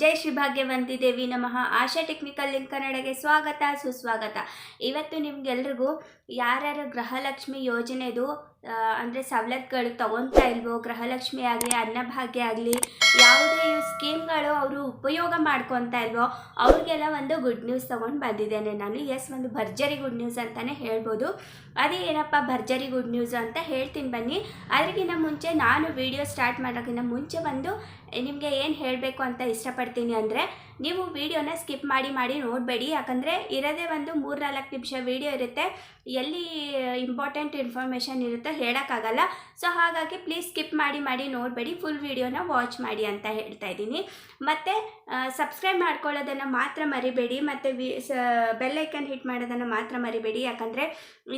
ಜೈ ಶ್ರೀ ಭಾಗ್ಯವಂತಿ ದೇವಿ ನಮಃ. ಆಶಾ technical link ಕನ್ನಡಗೆ ಸ್ವಾಗತ, ಸುಸ್ವಾಗತ. ಇವತ್ತು ನಿಮ್ಗೆಲ್ರಿಗೂ ಯಾರ್ಯಾರ ಗೃಹಲಕ್ಷ್ಮಿ ಯೋಜನೆದು ಅಂದರೆ ಸವಲತ್ತುಗಳು ತಗೊತಾ ಇಲ್ವೋ, ಗೃಹಲಕ್ಷ್ಮಿ ಆಗಲಿ, ಅನ್ನಭಾಗ್ಯ ಆಗಲಿ, ಯಾವುದೇ ಸ್ಕೀಮ್ಗಳು ಅವರು ಉಪಯೋಗ ಮಾಡ್ಕೊತಾ ಇಲ್ವೋ, ಅವ್ರಿಗೆಲ್ಲ ಒಂದು ಗುಡ್ ನ್ಯೂಸ್ ತೊಗೊಂಡು ಬಂದಿದ್ದೇನೆ ನಾನು. ಎಸ್, ಒಂದು ಭರ್ಜರಿ ಗುಡ್ ನ್ಯೂಸ್ ಅಂತಲೇ ಹೇಳ್ಬೋದು. ಅದೇ ಏನಪ್ಪ, ಭರ್ಜರಿ ಗುಡ್ ನ್ಯೂಸ್ ಅಂತ ಹೇಳ್ತೀನಿ ಬನ್ನಿ. ಅದಕ್ಕಿಂತ ಮುಂಚೆ ನಾನು ವಿಡಿಯೋ ಸ್ಟಾರ್ಟ್ ಮಾಡೋಕ್ಕಿಂತ ಮುಂಚೆ ಬಂದು ನಿಮಗೆ ಏನು ಹೇಳಬೇಕು ಅಂತ ಇಷ್ಟಪಡ್ತೀನಿ ಅಂದರೆ ನೀವು ವಿಡಿಯೋನ ಸ್ಕಿಪ್ ಮಾಡಿ ಮಾಡಿ ನೋಡಬೇಡಿ. ಯಾಕಂದರೆ ಇರೋದೇ ಒಂದು ಮೂರು ನಾಲ್ಕು ನಿಮಿಷ ವಿಡಿಯೋ ಇರುತ್ತೆ. ಎಲ್ಲಿ ಇಂಪಾರ್ಟೆಂಟ್ ಇನ್ಫಾರ್ಮೇಷನ್ ಇರುತ್ತೋ ಹೇಳೋಕ್ಕಾಗಲ್ಲ. ಸೊ ಹಾಗಾಗಿ ಪ್ಲೀಸ್ ಸ್ಕಿಪ್ ಮಾಡಿ ಮಾಡಿ ನೋಡಬೇಡಿ. ಫುಲ್ ವೀಡಿಯೋನ ವಾಚ್ ಮಾಡಿ ಅಂತ ಹೇಳ್ತಾ ಇದ್ದೀನಿ. ಮತ್ತು ಸಬ್ಸ್ಕ್ರೈಬ್ ಮಾಡ್ಕೊಳ್ಳೋದನ್ನು ಮಾತ್ರ ಮರಿಬೇಡಿ. ಮತ್ತು ವಿ, ಸ ಬೆಲ್ಲೈಕನ್ ಹಿಟ್ ಮಾಡೋದನ್ನು ಮಾತ್ರ ಮರಿಬೇಡಿ. ಯಾಕಂದರೆ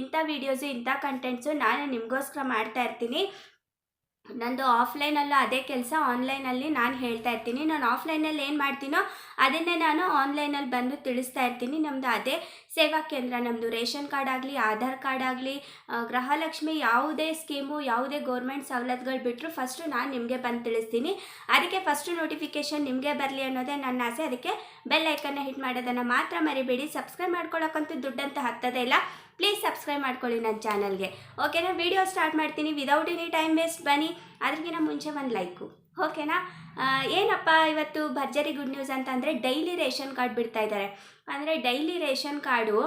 ಇಂಥ ವೀಡಿಯೋಸು ಇಂಥ ಕಂಟೆಂಟ್ಸು ನಾನು ನಿಮಗೋಸ್ಕರ ಮಾಡ್ತಾ ಇರ್ತೀನಿ. ನಂದು ಆಫ್ಲೈನಲ್ಲೂ ಅದೇ ಕೆಲಸ ಆನ್ಲೈನಲ್ಲಿ ನಾನು ಹೇಳ್ತಾ ಇರ್ತೀನಿ. ನಾನು ಆಫ್ಲೈನಲ್ಲಿ ಏನು ಮಾಡ್ತೀನೋ ಅದನ್ನೇ ನಾನು ಆನ್ಲೈನಲ್ಲಿ ಬಂದು ತಿಳಿಸ್ತಾ ಇರ್ತೀನಿ. ನಮ್ಮದು ಅದೇ ಸೇವಾ ಕೇಂದ್ರ. ನಮ್ಮದು ರೇಷನ್ ಕಾರ್ಡ್ ಆಗಲಿ, ಆಧಾರ್ ಕಾರ್ಡ್ ಆಗಲಿ ಗೃಹಲಕ್ಷ್ಮಿ ಯಾವುದೇ ಸ್ಕೀಮು, ಯಾವುದೇ ಗೌರ್ಮೆಂಟ್ ಸವಲತ್ತುಗಳು ಬಿಟ್ಟರು ಫಸ್ಟು ನಾನು ನಿಮಗೆ ಬಂದು ತಿಳಿಸ್ತೀನಿ. ಅದಕ್ಕೆ ಫಸ್ಟು ನೋಟಿಫಿಕೇಷನ್ ನಿಮಗೆ ಬರಲಿ ಅನ್ನೋದೇ ನನ್ನ ಆಸೆ. ಅದಕ್ಕೆ ಬೆಲ್ ಐಕನ್ನ ಹಿಟ್ ಮಾಡೋದನ್ನು ಮಾತ್ರ ಮರಿಬೇಡಿ. ಸಬ್ಸ್ಕ್ರೈಬ್ ಮಾಡ್ಕೊಳ್ಳೋಕ್ಕಂತೂ ದುಡ್ಡಂತ ಹತ್ತದೇ ಇಲ್ಲ. ಪ್ಲೀಸ್ ಸಬ್ಸ್ಕ್ರೈಬ್ ಮಾಡ್ಕೊಳ್ಳಿ ನನ್ನ ಚಾನಲ್ಗೆ. ಓಕೆನಾ ವಿಡಿಯೋ ಸ್ಟಾರ್ಟ್ ಮಾಡ್ತೀನಿ. ವಿದೌಟ್ ಎನಿ ಟೈಮ್ ವೇಸ್ಟ್ ಬನ್ನಿ. ಅದಕ್ಕಿಂತ ಮುಂಚೆ ಒಂದು ಲೈಕು ಓಕೆನಾ ಏನಪ್ಪ ಇವತ್ತು ಭರ್ಜರಿ ಗುಡ್ ನ್ಯೂಸ್ ಅಂತಂದರೆ ಡೈಲಿ ರೇಷನ್ ಕಾರ್ಡ್ ಬಿಡ್ತಾ ಇದ್ದಾರೆ ಅಂದರೆ ಡೈಲಿ ರೇಷನ್ ಕಾರ್ಡು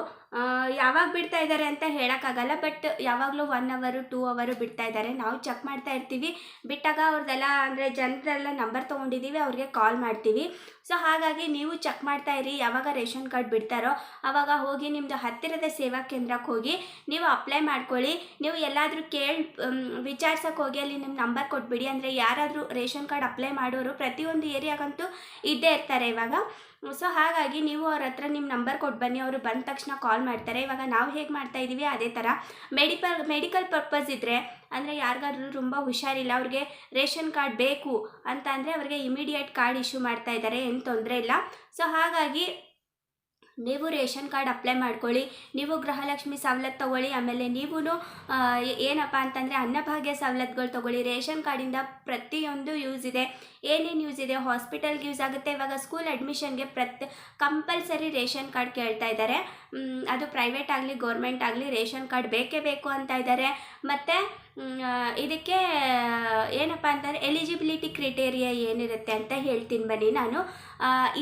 ಯಾವಾಗ ಬಿಡ್ತಾ ಇದ್ದಾರೆ ಅಂತ ಹೇಳೋಕ್ಕಾಗಲ್ಲ, ಬಟ್ ಯಾವಾಗಲೂ ಒನ್ ಅವರು ಟೂ ಅವರು ಬಿಡ್ತಾ ಇದ್ದಾರೆ ನಾವು ಚೆಕ್ ಮಾಡ್ತಾ ಇರ್ತೀವಿ. ಬಿಟ್ಟಾಗ ಅವ್ರದ್ದೆಲ್ಲ ಅಂದರೆ ಜನರೆಲ್ಲ ನಂಬರ್ ತೊಗೊಂಡಿದ್ದೀವಿ ಅವ್ರಿಗೆ ಕಾಲ್ ಮಾಡ್ತೀವಿ. ಸೊ ಹಾಗಾಗಿ ನೀವು ಚೆಕ್ ಮಾಡ್ತಾ ಇರಿ, ಯಾವಾಗ ರೇಷನ್ ಕಾರ್ಡ್ ಬಿಡ್ತಾರೋ ಆವಾಗ ಹೋಗಿ ನಿಮ್ಮದು ಹತ್ತಿರದ ಸೇವಾ ಕೇಂದ್ರಕ್ಕೆ ಹೋಗಿ, ನೀವು ಅಪ್ಲೈ ಮಾಡ್ಕೊಳ್ಳಿ. ನೀವು ಎಲ್ಲಾದರೂ ಕೇಳಿ ವಿಚಾರ್ಸೋಕ್ಕೆ ಹೋಗಿ ಅಲ್ಲಿ ನಿಮ್ಮ ನಂಬರ್ ಕೊಟ್ಬಿಡಿ. ಅಂದರೆ ಯಾರಾದರೂ ರೇಷನ್ ಕಾರ್ಡ್ ಅಪ್ಲೈ ಮಾಡೋರು, ಪ್ರತಿಯೊಂದು ಏರಿಯಾಗಂತೂ ಇದ್ದೇ ಇರ್ತಾರೆ ಇವಾಗ. ಸೊ ಹಾಗಾಗಿ ನೀವು ಅವ್ರ ಹತ್ರ ನಿಮ್ಮ ನಂಬರ್ ಕೊಟ್ಟು ಬನ್ನಿ, ಅವರು ಬಂದ ತಕ್ಷಣ ಕಾಲ್ ಮಾಡ್ತಾರೆ. ಇವಾಗ ನಾವು ಹೇಗೆ ಮಾಡ್ತಾ ಇದ್ದೀವಿ ಅದೇ ಥರ ಮೆಡಿಕಲ್ ಮೆಡಿಕಲ್ ಪರ್ಪಸ್ ಇದ್ದರೆ ಅಂದರೆ ಯಾರಿಗಾದ್ರೂ ತುಂಬ ಹುಷಾರಿಲ್ಲ, ಅವ್ರಿಗೆ ರೇಷನ್ ಕಾರ್ಡ್ ಬೇಕು ಅಂತ ಅಂದರೆ ಅವ್ರಿಗೆ ಇಮಿಡಿಯೇಟ್ ಕಾರ್ಡ್ ಇಶ್ಯೂ ಮಾಡ್ತಾ ಇದ್ದಾರೆ ಏನು ತೊಂದರೆ ಇಲ್ಲ. ಸೊ ಹಾಗಾಗಿ ನೀವು ರೇಷನ್ ಕಾರ್ಡ್ ಅಪ್ಲೈ ಮಾಡ್ಕೊಳ್ಳಿ, ನೀವು ಗೃಹಲಕ್ಷ್ಮಿ ಸವಲತ್ತು ತೊಗೊಳ್ಳಿ, ಆಮೇಲೆ ನೀವು ಏನಪ್ಪ ಅಂತಂದರೆ ಅನ್ನಭಾಗ್ಯ ಸವಲತ್ತುಗಳು ತೊಗೊಳ್ಳಿ. ರೇಷನ್ ಕಾರ್ಡಿಂದ ಪ್ರತಿಯೊಂದು ಯೂಸ್ ಇದೆ. ಏನೇನು ಯೂಸ್ ಇದೆ? ಹಾಸ್ಪಿಟಲ್ಗೆ ಯೂಸ್ ಆಗುತ್ತೆ. ಇವಾಗ ಸ್ಕೂಲ್ ಅಡ್ಮಿಷನ್ಗೆ ಪ್ರತಿ ಕಂಪಲ್ಸರಿ ರೇಷನ್ ಕಾರ್ಡ್ ಕೇಳ್ತಾ ಇದ್ದಾರೆ ಅದು ಪ್ರೈವೇಟ್ ಆಗಲಿ ಗೌರ್ಮೆಂಟ್ ಆಗಲಿ ರೇಷನ್ ಕಾರ್ಡ್ ಬೇಕೇ ಬೇಕು ಅಂತ ಇದ್ದಾರೆ ಮತ್ತು ಇದಕ್ಕೆ, ಏನಪ್ಪ ಅಂತಂದರೆ ಎಲಿಜಿಬಿಲಿಟಿ ಕ್ರಿಟೇರಿಯಾ ಏನಿರುತ್ತೆ ಅಂತ ಹೇಳ್ತೀನಿ ಬನ್ನಿ ನಾನು.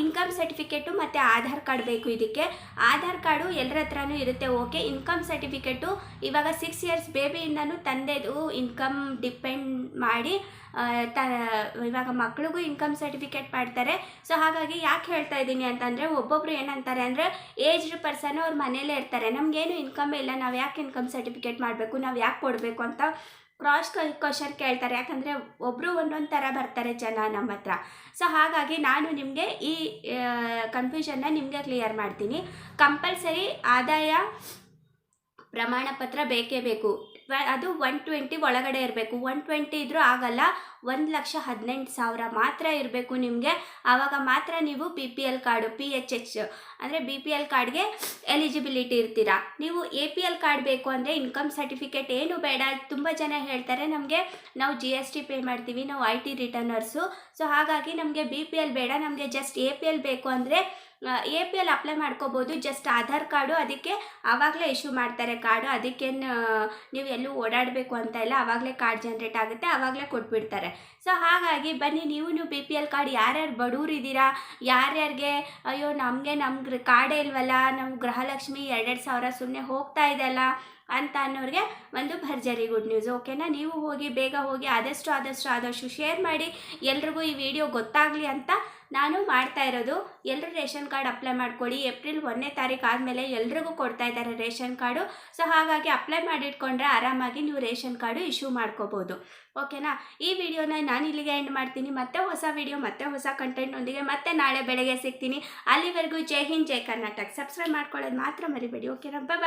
ಇನ್ಕಮ್ ಸರ್ಟಿಫಿಕೇಟು ಮತ್ತು ಆಧಾರ್ ಕಾರ್ಡ್ ಬೇಕು ಇದಕ್ಕೆ. ಆಧಾರ್ ಕಾರ್ಡು ಎಲ್ಲರ ಹತ್ರನೂ ಇರುತ್ತೆ, ಓಕೆ. ಇನ್ಕಮ್ ಸರ್ಟಿಫಿಕೇಟು ಇವಾಗ ಸಿಕ್ಸ್ ಇಯರ್ಸ್ ಬೇಬಿಯಿಂದನೂ ತಂದೆದು ಇನ್ಕಮ್ ಡಿಪೆಂಡ್ ಮಾಡಿ ತ, ಇವಾಗ ಮಕ್ಳಿಗೂ ಇನ್ಕಮ್ ಸರ್ಟಿಫಿಕೇಟ್ ಮಾಡ್ತಾರೆ. ಸೊ ಹಾಗಾಗಿ ಯಾಕೆ ಹೇಳ್ತಾ ಇದ್ದೀನಿ ಅಂತಂದರೆ ಒಬ್ಬೊಬ್ರು ಏನಂತಾರೆ ಅಂದರೆ ಏಜ್ಡ್ ಪರ್ಸನ್ ಅವ್ರ ಮನೇಲೇ ಇರ್ತಾರೆ. ನಮಗೇನು ಇನ್ಕಮ್ ಇಲ್ಲ, ನಾವು ಯಾಕೆ ಇನ್ಕಮ್ ಸರ್ಟಿಫಿಕೇಟ್ ಮಾಡಬೇಕು? ನಾವು ಯಾಕೆ ಅಂತ ಕ್ರಾಸ್ ಕ್ವಶನ್ ಕೇಳ್ತಾರೆ. ಯಾಕಂದರೆ ಒಬ್ಬರು ಒಂದೊಂದು ಥರ ಬರ್ತಾರೆ ಜನ ನಮ್ಮ ಹತ್ರ. ಸೊ ಹಾಗಾಗಿ ನಾನು ನಿಮಗೆ ಈ ಕನ್ಫ್ಯೂಷನ್ನ ನಿಮಗೆ ಕ್ಲಿಯರ್ ಮಾಡ್ತೀನಿ. ಕಂಪಲ್ಸರಿ ಆದಾಯ ಪ್ರಮಾಣ ಪತ್ರ ಬೇಕೇ ಬೇಕು. ಅದು ಒನ್ ಟ್ವೆಂಟಿ ಒಳಗಡೆ ಇರಬೇಕು. ಒನ್ ಟ್ವೆಂಟಿ ಇದ್ರೂ ಆಗಲ್ಲ. ಒಂದು ಲಕ್ಷ ಹದಿನೆಂಟು ಸಾವಿರ ಮಾತ್ರ ಇರಬೇಕು ನಿಮಗೆ. ಆವಾಗ ಮಾತ್ರ ನೀವು B P L card P H H ಅಂದರೆ ಬಿ ಪಿ ಎಲ್ ಕಾರ್ಡ್ಗೆ ಎಲಿಜಿಬಿಲಿಟಿ ಇರ್ತೀರಾ. ನೀವು ಎ ಪಿ ಎಲ್ ಕಾರ್ಡ್ ಬೇಕು ಅಂದರೆ ಇನ್ಕಮ್ ಸರ್ಟಿಫಿಕೇಟ್ ಏನು ಬೇಡ. ತುಂಬ ಜನ ಹೇಳ್ತಾರೆ ನಮಗೆ ನಾವು ಜಿ ಎಸ್ ಟಿ ಪೇ ಮಾಡ್ತೀವಿ, ನಾವು ಐ ಟಿ ರಿಟರ್ನರ್ಸು ಸೊ ಹಾಗಾಗಿ ನಮಗೆ ಬಿ ಪಿ ಎಲ್ ಬೇಡ. ನಮಗೆ ಜಸ್ಟ್ ಎ ಪಿ ಎಲ್ ಬೇಕು ಅಂದರೆ ಎ ಪಿ ಎಲ್ ಅಪ್ಲೈ ಮಾಡ್ಕೋಬೋದು. ಜಸ್ಟ್ ಆಧಾರ್ ಕಾರ್ಡು ಅದಕ್ಕೆ ಆವಾಗಲೇ ಇಶ್ಯೂ ಮಾಡ್ತಾರೆ ಕಾರ್ಡು ಅದಕ್ಕೇನು ನೀವು ಎಲ್ಲೂ ಓಡಾಡಬೇಕು ಅಂತ ಇಲ್ಲ. ಆವಾಗಲೇ ಕಾರ್ಡ್ ಜನ್ರೇಟ್ ಆಗುತ್ತೆ. ಆವಾಗಲೇ ಕೊಟ್ಬಿಡ್ತಾರೆ. ಸೊ ಹಾಗಾಗಿ ಬನ್ನಿ, ನೀವು ನೀವು ಬಿ ಪಿ ಎಲ್ ಕಾರ್ಡ್ ಯಾರ್ಯಾರು ಬಡವ್ರು ಇದ್ದೀರಾ ಯಾರ್ಯಾರಿಗೆ, ಅಯ್ಯೋ, ನಮಗೆ ನಮ್ಮ ಕಾರ್ಡೇ ಇಲ್ವಲ್ಲ? ನಮ್ಮ ಗೃಹಲಕ್ಷ್ಮಿ ಎರಡೆರಡು ಸಾವಿರ ಸುಮ್ಮನೆ ಹೋಗ್ತಾ ಇದೆಯಲ್ಲ ಅಂತ ಅನ್ನೋರಿಗೆ ಒಂದು ಭರ್ಜರಿ ಗುಡ್ ನ್ಯೂಸ್ ಓಕೆನಾ ನೀವು ಹೋಗಿ, ಬೇಗ ಹೋಗಿ ಆದಷ್ಟು ಆದಷ್ಟು ಆದಷ್ಟು ಶೇರ್ ಮಾಡಿ. ಎಲ್ರಿಗೂ ಈ ವಿಡಿಯೋ ಗೊತ್ತಾಗಲಿ ಅಂತ ನಾನು ಮಾಡ್ತಾ ಇರೋದು ಎಲ್ಲರೂ ರೇಷನ್ ಕಾರ್ಡ್ ಅಪ್ಲೈ ಮಾಡ್ಕೊಳ್ಳಿ. ಏಪ್ರಿಲ್ ಒಂದನೇ ತಾರೀಕು ಆದಮೇಲೆ ಎಲ್ರಿಗೂ ಕೊಡ್ತಾ ಇದ್ದಾರೆ ರೇಷನ್ ಕಾರ್ಡು. ಸೊ, ಹಾಗಾಗಿ ಅಪ್ಲೈ ಮಾಡಿಟ್ಕೊಂಡ್ರೆ ಆರಾಮಾಗಿ ನೀವು ರೇಷನ್ ಕಾರ್ಡು ಇಶ್ಯೂ ಮಾಡ್ಕೋಬೋದು. ಓಕೆನಾ? ಈ ವಿಡಿಯೋನ ನಾನು ಇಲ್ಲಿಗೆ ಎಂಡ್ ಮಾಡ್ತೀನಿ. ಮತ್ತೆ ಹೊಸ ವಿಡಿಯೋ, ಮತ್ತೆ ಹೊಸ ಕಂಟೆಂಟ್ನೊಂದಿಗೆ ಮತ್ತೆ ನಾಳೆ ಬೆಳಗ್ಗೆ ಸಿಗ್ತೀನಿ. ಅಲ್ಲಿವರೆಗೂ ಜೈ ಹಿಂದ್, ಜೈ ಕರ್ನಾಟಕ. ಸಬ್ಸ್ಕ್ರೈಬ್ ಮಾಡ್ಕೊಳ್ಳೋದು ಮಾತ್ರ ಮರಿಬೇಡಿ. ಓಕೆನಾ? ಬಾಯ್